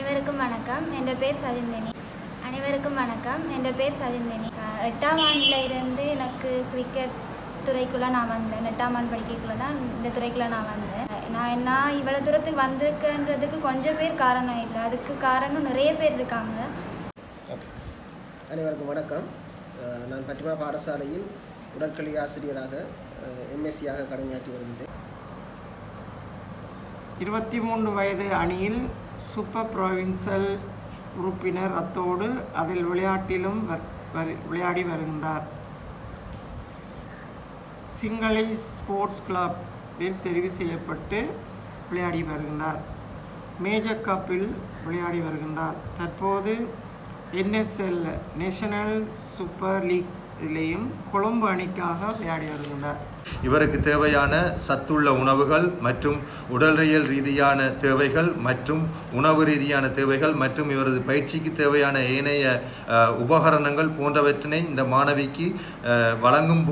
அனைவருக்கும் வணக்கம். என் பேர் சதிந்தினி அனைவருக்கும் வணக்கம். என் பேர் சதிந்தினி எட்டாம் ஆண்டில் இருந்து எனக்கு கிரிக்கெட் துறைக்குள்ளே நான் வந்தேன். எட்டாம் ஆண்டு படிக்கக்குள்ளே தான் இந்த துறைக்குள்ளே நான் வந்தேன். நான் என்ன இவ்வளோ தூரத்துக்கு வந்திருக்கேன்றதுக்கு கொஞ்சம் பேர் காரணம் இல்லை. அதுக்கு காரணம் நிறைய பேர் இருக்காங்க. அனைவருக்கும் வணக்கம். நான் பட்டிமா பாடசாலையில் உடற்கல்வி ஆசிரியராக எம்எஸ்சியாக கடமையாற்றி வருகின்றேன். இருபத்தி மூன்று வயது அணியில் சூப்பர் ப்ரொவின்சல் உறுப்பினர் அத்தோடு அதில் விளையாட்டிலும் வர்- வரு- விளையாடி வருகின்றார். சிங்களை ஸ்போர்ட்ஸ் கிளப்பில் தெரிவு செய்யப்பட்டு விளையாடி வருகின்றார். மேஜர் கப்பில் விளையாடி வருகின்றார். தற்போது N S L national super league இதிலேயும் Colombo அணிக்காக விளையாடி வருகின்றார் இவருக்கு தேவையான சத்துள்ள உணவுகள் மற்றும் உடலியல் ரீதியான தேவைகள் மற்றும் உணவு ரீதியான தேவைகள் மற்றும் இவரது பயிற்சிக்கு தேவையான ஏனைய உபகரணங்கள் போன்றவற்றினை இந்த மாணவிக்கு வழங்கும்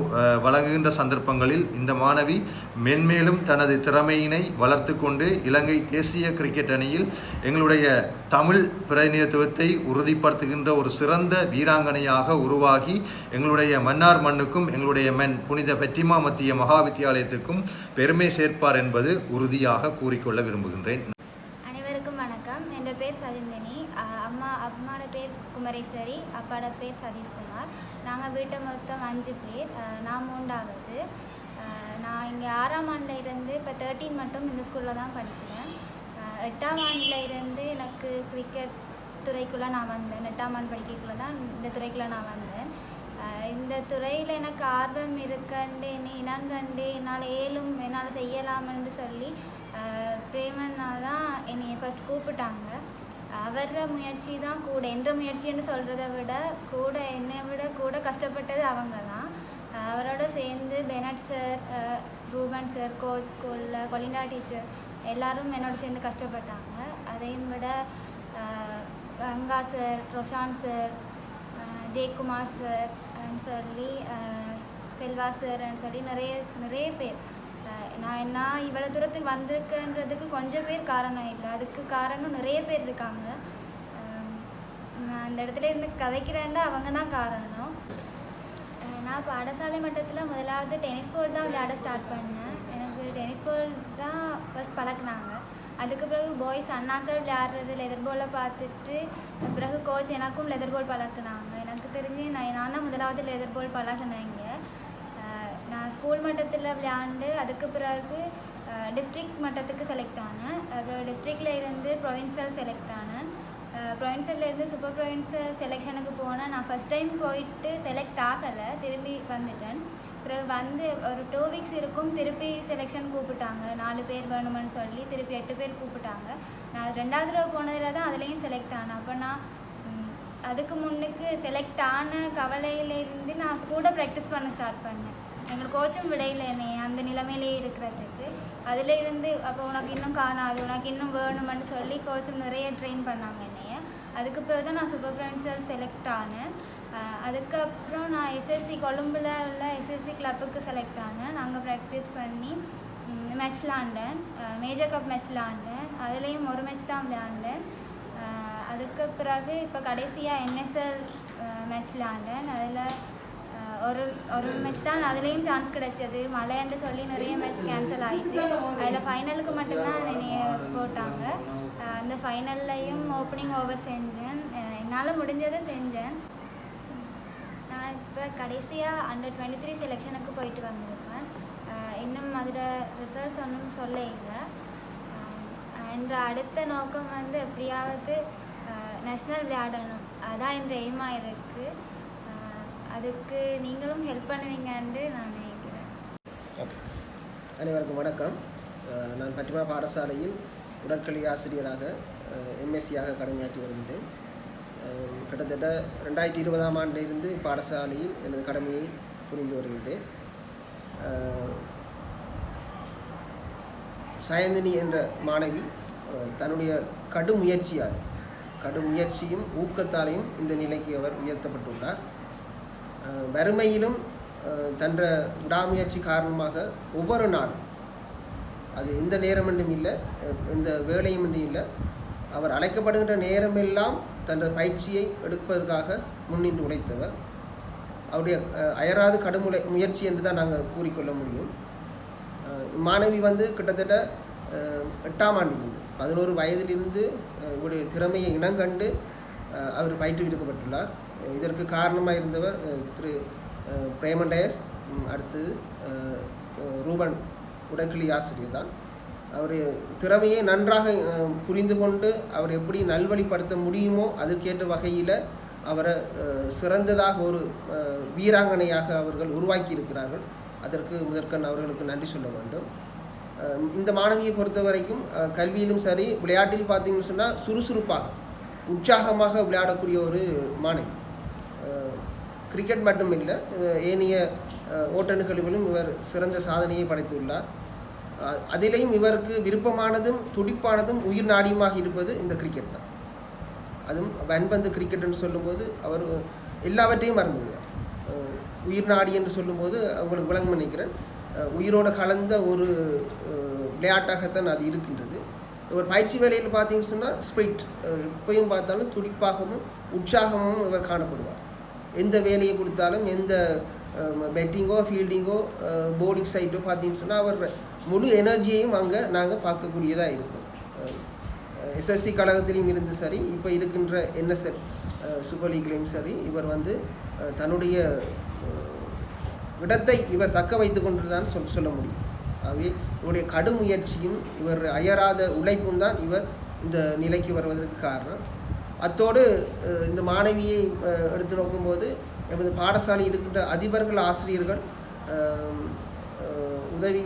வழங்குகின்ற சந்தர்ப்பங்களில் இந்த மாணவி மென்மேலும் தனது திறமையினை வளர்த்து கொண்டு இலங்கை தேசிய கிரிக்கெட் அணியில் எங்களுடைய தமிழ் பிரதிநிதித்துவத்தை உறுதிப்படுத்துகின்ற ஒரு சிறந்த வீராங்கனையாக உருவாகி எங்களுடைய மன்னார் மண்ணுக்கும் எங்களுடைய மண் புனித பெற்றிமா மத்திய மகா வித்தியாலயத்துக்கும் பெருமை சேர்ப்பார் என்பது உறுதியாக கூறிக்கொள்ள விரும்புகின்றேன். அனைவருக்கும் வணக்கம். என் பேர் சதிந்தினி அம்மா அம்மாவோட பேர் குமரேஸ்வரி அப்பாட பேர் சதீஷ்குமார். நாங்கள் வீட்டை மொத்தம் அஞ்சு பேர். நான் மூன்றாவது. நான் இங்கே ஆறாம் ஆண்டில் இருந்து இப்போ தேர்ட்டீன் மட்டும் இந்த ஸ்கூலில் தான் படிக்கிறேன். எட்டாம் ஆண்டில் இருந்து எனக்கு கிரிக்கெட் துறைக்குள்ளே நான் வந்தேன். எட்டாம் ஆண்டு படிக்கக்குள்ளே தான் இந்த துறைக்குள்ளே நான் வந்தேன். இந்த துறையில் எனக்கு ஆர்வம் இருக்கண்டு நீ இனங்கண்டு என்னால் ஏலும் என்னால் செய்யலாம்னு சொல்லி பிரேமன்னா பிரேமண்ணா தான் என்னை ஃபஸ்ட் கூப்பிட்டாங்க. அவர முயற்சி தான் கூட என்ற முயற்சின்னு சொல்கிறத விட கூட என்னை விட கூட கஷ்டப்பட்டது அவங்க தான் அவரோட சேர்ந்து Bennet sir Ruben sir coach ஸ்கூலில் கொலிண்டா டீச்சர் எல்லாரும் என்னோட சேர்ந்து கஷ்டப்பட்டாங்க. அதையும் விட Ganga sir Roshan sir Jayakumar sir சொல்லி செல்வா சார்ன்னு சொல்லி நிறைய நிறைய பேர். நான் நான் என்ன இவ்வளோ தூரத்துக்கு வந்திருக்கேன்றதுக்கு கொஞ்சம் பேர் காரணம் இல்லை. அதுக்கு காரணம் நிறைய பேர் இருக்காங்க. நான் அந்த இடத்துல இருந்து கதைக்கிறேன்டா அவங்க தான் காரணம். நான் பாடசாலை மட்டத்தில் முதலாவது டென்னிஸ் போல் தான் விளையாட ஸ்டார்ட் பண்ணேன். எனக்கு டென்னிஸ் போல் தான் ஃபஸ்ட் பழக்கினாங்க. அதுக்கு பிறகு பாய்ஸ் அண்ணாக்கள் விளையாடுறது லெதர் பாலை பார்த்துட்டு பிறகு கோச் எனக்கும் லெதர் பால் பழக்கினாங்க. எனக்கு தெரிஞ்சு நான் நான் தான் முதலாவது லெதர் பால் பழகுனேங்க நான் ஸ்கூல் மட்டத்தில் விளையாண்டு அதுக்கு பிறகு டிஸ்ட்ரிக்ட் மட்டத்துக்கு செலக்ட் ஆனேன். அப்புறம் டிஸ்ட்ரிக்டில் இருந்து ப்ரொவின்சல் செலக்ட் ஆனேன். ப்ரொவின்சல்லேருந்து சூப்பர் ப்ரொவின்சல் செலெக்ஷனுக்கு போனேன். நான் ஃபஸ்ட் டைம் போயிட்டு செலக்ட் ஆகலை திரும்பி வந்துட்டேன். அப்புறம் வந்து ஒரு டூ வீக்ஸ் இருக்கும் திருப்பி செலெக்ஷன் கூப்பிட்டாங்க. நாலு பேர் வேணுமென்னு சொல்லி திருப்பி எட்டு பேர் கூப்பிட்டாங்க. நான் ரெண்டாவது தடவை போனதில் தான் அதுலேயும் செலக்ட் ஆனேன். அப்போ நான் அதுக்கு முன்னுக்கு செலக்ட் ஆன கவலையிலேருந்து நான் கூட ப்ராக்டிஸ் பண்ண ஸ்டார்ட் பண்ணேன். எங்களுக்கு கோச்சும் விடையில் என்னை அந்த நிலைமையிலே இருக்கிறதுக்கு. அதில் இருந்து அப்போ உனக்கு இன்னும் காணாது உனக்கு இன்னும் வேணுமென்னு சொல்லி கோச்சும் நிறைய ட்ரெயின் பண்ணாங்க என்னை. அதுக்கு பிறகு தான் நான் சூப்பர் ஃப்ரெண்ட்ஸில் செலக்ட் ஆனேன் அதுக்கப்புறம் நான் எஸ்எஸ்சி கொழும்பில் உள்ள எஸ்எஸ்சி கிளப்புக்கு செலக்ட் ஆனேன். நாங்கள் ப்ராக்டிஸ் பண்ணி மேட்ச் விளாண்டேன் மேஜர் கப் மேட்ச் விளாண்டேன் அதுலேயும் ஒரு மேட்ச் தான் விளையாண்டேன். அதுக்கு பிறகு இப்போ கடைசியாக என்எஸ்எல் மேட்ச் விளையாண்டேன். அதில் ஒரு ஒரு மேட்ச் தான் அதுலேயும் சான்ஸ் கிடைச்சது. மழைன்னு சொல்லி நிறைய மேட்ச் கேன்சல் ஆகிட்டு அதில் ஃபைனலுக்கு மட்டும்தான் என்னைய போட்டாங்க. அந்த ஃபைனல்லையும் ஓப்பனிங் ஓவர் செஞ்சேன். என்னால் முடிஞ்சதை செஞ்சேன். நான் இப்போ கடைசியாக அண்டர் டுவெண்ட்டி த்ரீ செலெக்ஷனுக்கு போயிட்டு வந்திருக்கேன். இன்னும் அதில் ரிசல்ட்ஸ் ஒன்றும் சொல்ல இல்லை. என்ற அடுத்த நோக்கம் வந்து எப்படியாவது நேஷ்னல் விளையாடணும். அதான் என்ற எய்மாக இருக்குது அதுக்கு நீங்களும் ஹெல்ப் பண்ணுவீங்கன்ட்டு நான் நினைக்கிறேன். அனைவருக்கும் வணக்கம். நான் பட்டிமா பாடசாலையில் உடற்கல்வி ஆசிரியராக எம்எஸ்சியாக கடமையாற்றி வருகின்றேன். கிட்டத்தட்ட ரெண்டாயிரத்தி இருபதாம் ஆண்டிலிருந்து பாடசாலையில் எனது கடமையை புரிந்து வருகின்றேன். சயந்தினி என்ற மாணவி தன்னுடைய கடும் முயற்சியால் கடும் முயற்சியும் ஊக்கத்தாலையும் இந்த நிலைக்கு அவர் உயர்த்தப்பட்டுள்ளார். வறுமையிலும் தன்ற விடாமுயற்சி காரணமாக ஒவ்வொரு நாளும் அது எந்த நேரம் என்றும் இல்லை எந்த வேலையும் என்றும் இல்லை. அவர் அழைக்கப்படுகின்ற நேரமெல்லாம் தனது பயிற்சியை எடுப்பதற்காக முன்னின்று உழைத்தவர். அவருடைய அயராது கடுமுலை முயற்சி என்று தான் நாங்கள் கூறிக்கொள்ள முடியும். மாணவி வந்து கிட்டத்தட்ட எட்டாம் ஆண்டிலிருந்து பதினோரு வயதிலிருந்து இவருடைய திறமையை இனங்கண்டு அவர் பயிற்றுவிக்கப்பட்டுள்ளார் இதற்கு காரணமாக இருந்தவர் திரு பிரேமண்டயஸ் அடுத்து அடுத்தது ரூபன். உடற்கிளி ஆசிரியர் தான். அவர் திறமையை நன்றாக புரிந்து கொண்டு அவர் எப்படி நல்வழிப்படுத்த முடியுமோ அதற்கேற்ற வகையில் அவரை சிறந்ததாக ஒரு வீராங்கனையாக அவர்கள் உருவாக்கி இருக்கிறார்கள் அதற்கு முதற்கண் அவர்களுக்கு நன்றி சொல்ல வேண்டும். இந்த மாணவியை பொறுத்த வரைக்கும் கல்வியிலும் சரி விளையாட்டில் பார்த்தீங்கன்னு சொன்னால் சுறுசுறுப்பாக உற்சாகமாக விளையாடக்கூடிய ஒரு மாணவி. கிரிக்கெட் மட்டும் இல்லை ஏனைய ஓட்டணுகளிலும் இவர் சிறந்த சாதனையை படைத்துள்ளார். அதிலேயும் இவருக்கு விருப்பமானதும் துடிப்பானதும் உயிர் நாடியுமாக இருப்பது இந்த கிரிக்கெட் தான். அதுவும் வன்பந்து கிரிக்கெட்னு சொல்லும்போது அவர் எல்லாவற்றையும் மறந்து விடுவார் உயிர் நாடி என்று சொல்லும்போது உங்களுக்கு விளங்கும் நினைக்கிறேன். உயிரோடு கலந்த ஒரு விளையாட்டாகத்தான் அது இருக்கின்றது. இவர் பயிற்சி வேலையில் பார்த்தீங்கன்னு சொன்னால் ஸ்பிரிட் இப்பையும் பார்த்தாலும் துடிப்பாகவும் உற்சாகமும் இவர் காணப்படுவார். எந்த வேலையை கொடுத்தாலும் எந்த பெட்டிங்கோ ஃபீல்டிங்கோ போலிங் சைட்டோ பார்த்தீங்கன்னு சொன்னால் அவர் முழு எனர்ஜியையும் அங்கே நாங்கள் பார்க்கக்கூடியதாக இருக்கும். எஸ்எஸ்சி கழகத்திலையும் இருந்து சரி இப்போ இருக்கின்ற என்எஸ்எஃப் சூப்பர் லீக்லேயும் சரி இவர் வந்து தன்னுடைய இடத்தை இவர் தக்க வைத்து கொண்டுதான் சொல் சொல்ல முடியும். ஆகவே இவருடைய கடும் முயற்சியும் இவர் அயராத உழைப்பும் தான் இவர் இந்த நிலைக்கு வருவதற்கு காரணம். அத்தோடு இந்த மாணவியை எடுத்து நோக்கும்போது எமது பாடசாலை இருக்கின்ற அதிபர்கள் ஆசிரியர்கள் உதவி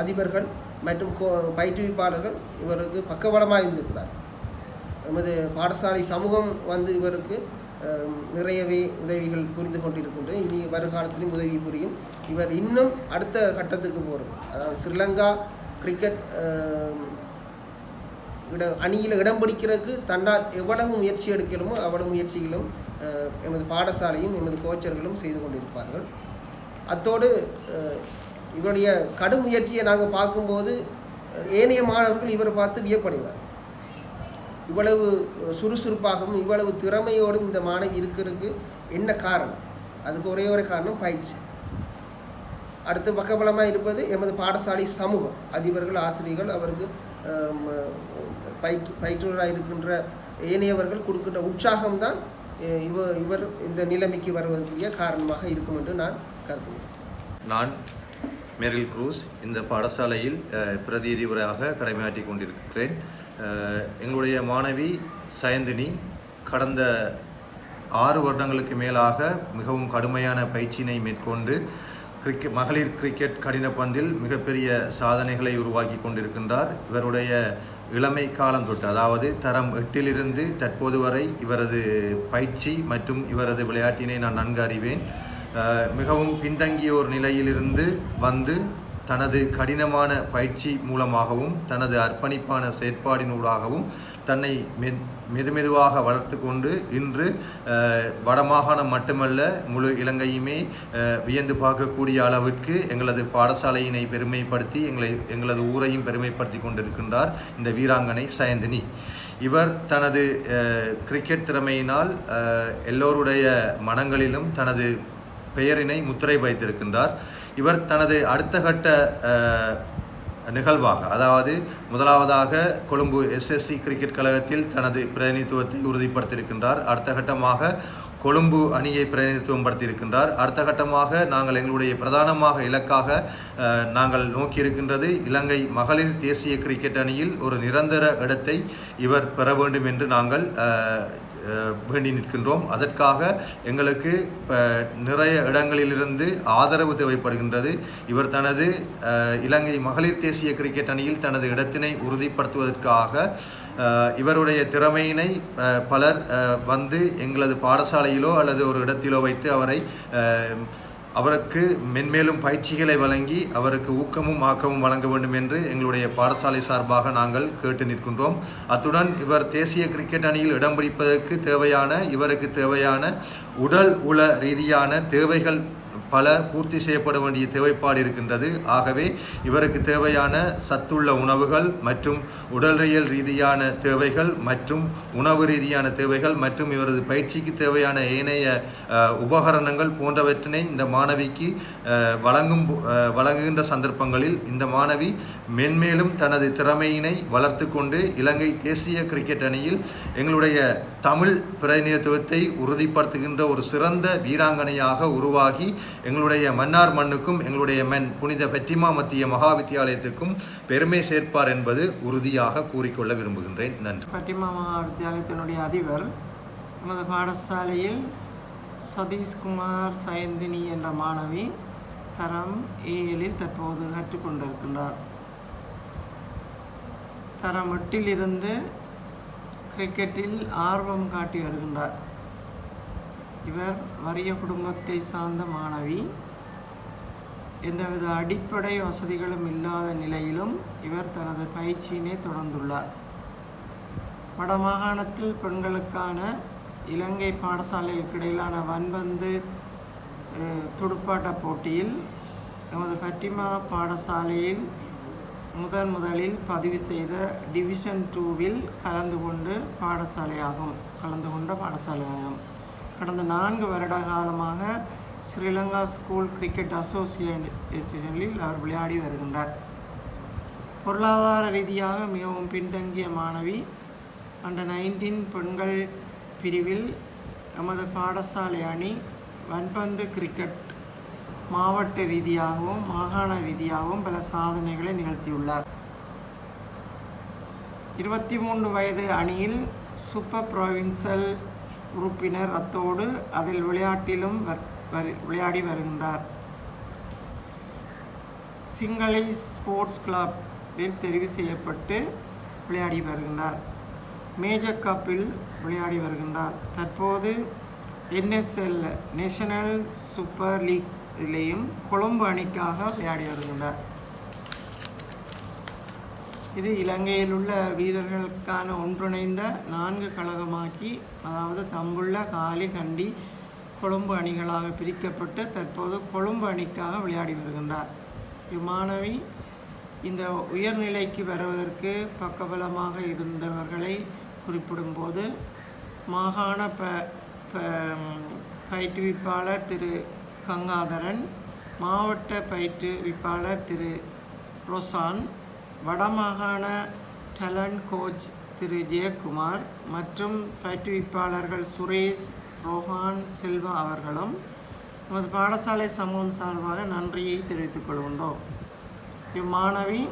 அதிபர்கள் மற்றும் கோ பயிற்றுவிப்பாளர்கள் இவருக்கு பக்கபலமாக இருந்திருக்கிறார். எமது பாடசாலை சமூகம் வந்து இவருக்கு நிறையவே உதவிகள் புரிந்து கொண்டிருக்கின்றது. இனி வருங்காலத்திலும் உதவி புரியும். இவர் இன்னும் அடுத்த கட்டத்துக்கு போகிறோம் அதாவது ஸ்ரீலங்கா கிரிக்கெட் இட அணியில் இடம் பிடிக்கிறதுக்கு தன்னால் எவ்வளவு முயற்சி எடுக்கலுமோ அவ்வளவு முயற்சிகளும் எமது பாடசாலையும் எமது கோச்சர்களும் செய்து கொண்டிருப்பார்கள். அத்தோடு இவருடைய கடும் முயற்சியை நாங்கள் பார்க்கும்போது ஏனைய மாணவர்கள் இவரை பார்த்து வியப்படைவார். இவ்வளவு சுறுசுறுப்பாகவும் இவ்வளவு திறமையோடும் இந்த மாணவி இருக்கிறதுக்கு என்ன காரணம்? அதுக்கு ஒரே ஒரு காரணம் பயிற்சி. அடுத்து பக்கபலமாக இருப்பது எமது பாடசாலை சமூகம். அதிபர்கள் ஆசிரியர்கள் அவருக்கு பயிற்று பயிற்றுவராக இருக்கின்ற ஏனையவர்கள் கொடுக்கின்ற உற்சாகம்தான் இவ இவர் இந்த நிலைமைக்கு வருவதற்குரிய காரணமாக இருக்கும் என்று நான் கருதுகிறேன். நான் மெரில் க்ரூஸ் இந்த பாடசாலையில் அஹ், பிரதிநிதிவராக கடமையாற்றி கொண்டிருக்கிறேன். எங்களுடைய மாணவி சயந்தினி கடந்த ஆறு வருடங்களுக்கு மேலாக மிகவும் கடுமையான பயிற்சியினை மேற்கொண்டு கிரிக்கெட் மகளிர் கிரிக்கெட் கடினப்பந்தில் மிகப்பெரிய சாதனைகளை உருவாக்கி கொண்டிருக்கின்றார். இவருடைய இளமை காலம் தொட்டு அதாவது தரம் எட்டிலிருந்து தற்போது வரை இவரது பயிற்சி மற்றும் இவரது விளையாட்டினை நான் நன்கு அறிவேன். மிகவும் பின்தங்கிய ஒரு நிலையிலிருந்து வந்து தனது கடினமான பயிற்சி மூலமாகவும் தனது அர்ப்பணிப்பான செயற்பாடினூடாகவும் தன்னை மெ- மெதுமெதுவாக வளர்த்து கொண்டு இன்று வடமாகாணம் மட்டுமல்ல முழு இலங்கையுமே வியந்து பார்க்கக்கூடிய அளவிற்கு எங்களது பாடசாலையினை பெருமைப்படுத்தி எங்களை எங்களது ஊரையும் பெருமைப்படுத்தி கொண்டிருக்கின்றார் இந்த வீராங்கனை சயந்தினி. இவர் தனது கிரிக்கெட் திறமையினால் எல்லோருடைய மனங்களிலும் தனது பெயரினை முத்திரை வைத்திருக்கின்றார். இவர் தனது அடுத்த கட்ட நிகழ்வாக அதாவது முதலாவதாக கொழும்பு எஸ்எஸ்சி கிரிக்கெட் கழகத்தில் தனது பிரதிநிதித்துவத்தை உறுதிப்படுத்தியிருக்கின்றார். அடுத்த கட்டமாக கொழும்பு அணியை பிரதிநிதித்துவம் படுத்தியிருக்கின்றார். அடுத்த கட்டமாக நாங்கள் எங்களுடைய பிரதானமாக இலக்காக நாங்கள் நோக்கியிருக்கின்றது இலங்கை மகளிர் தேசிய கிரிக்கெட் அணியில் ஒரு நிரந்தர இடத்தை இவர் பெற வேண்டும் என்று நாங்கள் வேண்டி நிற்கின்றோம். அதற்காக எங்களுக்கு நிறைய இடங்களிலிருந்து ஆதரவு தேவைப்படுகின்றது. இவர் தனது இலங்கை மகளிர் தேசிய கிரிக்கெட் அணியில் தனது இடத்தினை உறுதிப்படுத்துவதற்காக இவருடைய திறமையினை பலர் வந்து எங்களது பாடசாலையிலோ அல்லது ஒரு இடத்திலோ வைத்து அவரை அவருக்கு மென்மேலும் பயிற்சிகளை வழங்கி அவருக்கு ஊக்கமும் ஆக்கமும் வழங்க வேண்டும் என்று எங்களுடைய பாடசாலை சார்பாக நாங்கள் கேட்டு நிற்கின்றோம். அத்துடன் இவர் தேசிய கிரிக்கெட் அணியில் இடம் பிடிப்பதற்கு தேவையான இவருக்கு தேவையான உடல் உள ரீதியான தேவைகள் பல பூர்த்தி செய்யப்பட வேண்டிய தேவைப்பாடு இருக்கின்றது. ஆகவே இவருக்கு தேவையான சத்துள்ள உணவுகள் மற்றும் உடல்றியல் ரீதியான தேவைகள் மற்றும் உணவு ரீதியான தேவைகள் மற்றும் இவரது பயிற்சிக்கு தேவையான ஏனைய உபகரணங்கள் போன்றவற்றினை இந்த மாணவிக்கு வழங்கும் வழங்குகின்ற சந்தர்ப்பங்களில் இந்த மாணவி மென்மேலும் தனது திறமையினை வளர்த்து கொண்டு இலங்கை தேசிய கிரிக்கெட் அணியில் எங்களுடைய தமிழ் பிரதிநிதித்துவத்தை உறுதிப்படுத்துகின்ற ஒரு சிறந்த வீராங்கனையாக உருவாகி எங்களுடைய மன்னார் மண்ணுக்கும் எங்களுடைய மண் புனித பெட்டிமா மத்திய மகா வித்தியாலயத்துக்கும் பெருமை சேர்ப்பார் என்பது உறுதியாக கூறிக்கொள்ள விரும்புகின்றேன். நன்றி. பட்டிமா மகா வித்தியாலயத்தினுடைய அதிபர் நமது பாடசாலையில் சதீஷ்குமார் சயந்தினி என்ற மாணவி தரம் ஏழில் தற்போது கற்றுக்கொண்டிருக்கின்றார். தரமட்டிலிருந்து கிரிக்கெட்டில் ஆர்வம் காட்டி வருகின்றார். இவர் வறிய குடும்பத்தை சார்ந்த மாணவி. எந்தவித அடிப்படை வசதிகளும் இல்லாத நிலையிலும் இவர் தனது பயிற்சியினை தொடர்ந்துள்ளார். வடமாகாணத்தில் பெண்களுக்கான இலங்கை பாடசாலைகளுக்கு இடையிலான வன்பந்து துடுப்பாட்ட போட்டியில் நமது பட்டிமா பாடசாலையில் முதன் முதலில் பதிவு செய்த டிவிஷன் டூவில் கலந்து கொண்டு பாடசாலையாகும். கலந்து கொண்ட பாடசாலையாகும். கடந்த நான்கு வருட காலமாக ஸ்ரீலங்கா ஸ்கூல் கிரிக்கெட் அசோசியேஷனில் அவர் விளையாடி வருகின்றார். பொருளாதார ரீதியாக மிகவும் பின்தங்கிய மாணவி அண்டர் நைன்டீன் பெண்கள் பிரிவில் நமது பாடசாலை அணி வன்பந்து கிரிக்கெட் மாவட்ட ரீதியாகவும் மாகாண ரீதியாகவும் பல சாதனைகளை நிகழ்த்தியுள்ளார். இருபத்தி மூன்று வயது அணியில் சூப்பர் ப்ரொவின்சல் உறுப்பினர் அத்தோடு அதில் விளையாட்டிலும் வர்- விளையாடி வருகின்றார். சிங்களை ஸ்போர்ட்ஸ் கிளப்பில் தெரிவு செய்யப்பட்டு விளையாடி வருகின்றார். மேஜர் கப்பில் விளையாடி வருகின்றார். தற்போது N S L national super league இதிலேயும் Colombo அணிக்காக விளையாடி வருகின்றார். இது இலங்கையில் உள்ள வீரர்களுக்கான ஒன்றிணைந்த நான்கு கழகமாக்கி அதாவது தம்புள்ள காலி கண்டி கொழும்பு அணிகளாக பிரிக்கப்பட்டு தற்போது கொழும்பு அணிக்காக விளையாடி வருகின்றார். இம்மாணவி இந்த உயர்நிலைக்கு வருவதற்கு பக்கபலமாக இருந்தவர்களை குறிப்பிடும்போது மாகாண ப ப- பயிற்றுவிப்பாளர் திரு கங்காதரன் மாவட்ட பயிற்றுவிப்பாளர் திரு. ரொசான் வடமாகாண டேலண்ட் கோச் திரு. ஜெயக்குமார் மற்றும் பயிற்றுவிப்பாளர்கள் சுரேஷ் ரோஹான் செல்வா அவர்களும் நமது பாடசாலை சமூகம் சார்பாக நன்றியை தெரிவித்துக் கொள்கின்றோம். இம்மாணவி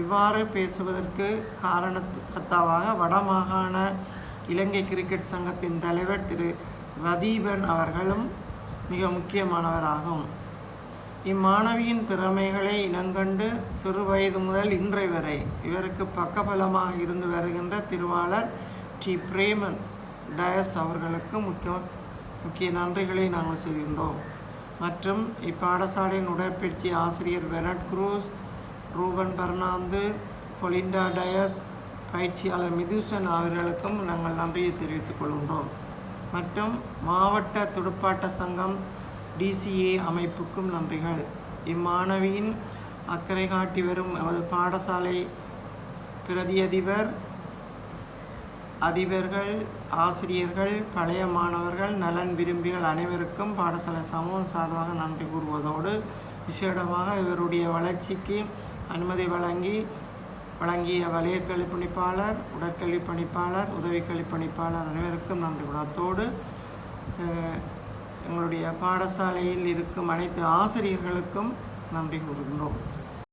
இவ்வாறு பேசுவதற்கு காரணத்தாக வடமாகாண இலங்கை கிரிக்கெட் சங்கத்தின் தலைவர் திரு. ரதீபன் அவர்களும் மிக முக்கியமானவராகும். இம்மாணவியின் திறமைகளை இனங்கண்டு சிறு வயது முதல் இன்றை வரை இவருக்கு பக்கபலமாக இருந்து வருகின்ற திருவாளர் டி. பிரேமன் டயஸ் அவர்களுக்கு முக்கிய முக்கிய நன்றிகளை நாங்கள் செய்கின்றோம் மற்றும் இப்பாடசாலையின் உடற்பயிற்சி ஆசிரியர் Bennet Cruz Ruben Fernando Colinda Dias பயிற்சியாளர் மிதுசன் அவர்களுக்கும் நாங்கள் நன்றியை தெரிவித்துக் கொள்கின்றோம். மற்றும் மாவட்ட துடுப்பாட்ட சங்கம் டிசிஏ அமைப்புக்கும் நன்றிகள். இம்மாணவியின் அக்கறை காட்டி வரும் எமது பாடசாலை பிரதி அதிபர் அதிபர்கள் ஆசிரியர்கள் பழைய மாணவர்கள் நலன் விரும்பிகள் அனைவருக்கும் பாடசாலை சமூகம் சார்பாக நன்றி கூறுவதோடு விசேடமாக இவருடைய வளர்ச்சிக்கு அனுமதி வழங்கி வழங்கிய வலயக்கல்வி பணிப்பாளர் உடற்கல்வி பணிப்பாளர் உதவிக்கல்வி பணிப்பாளர் அனைவருக்கும் நன்றி. குணத்தோடு எங்களுடைய பாடசாலையில் இருக்கும் அனைத்து ஆசிரியர்களுக்கும் நன்றி கூறுகின்றோம்.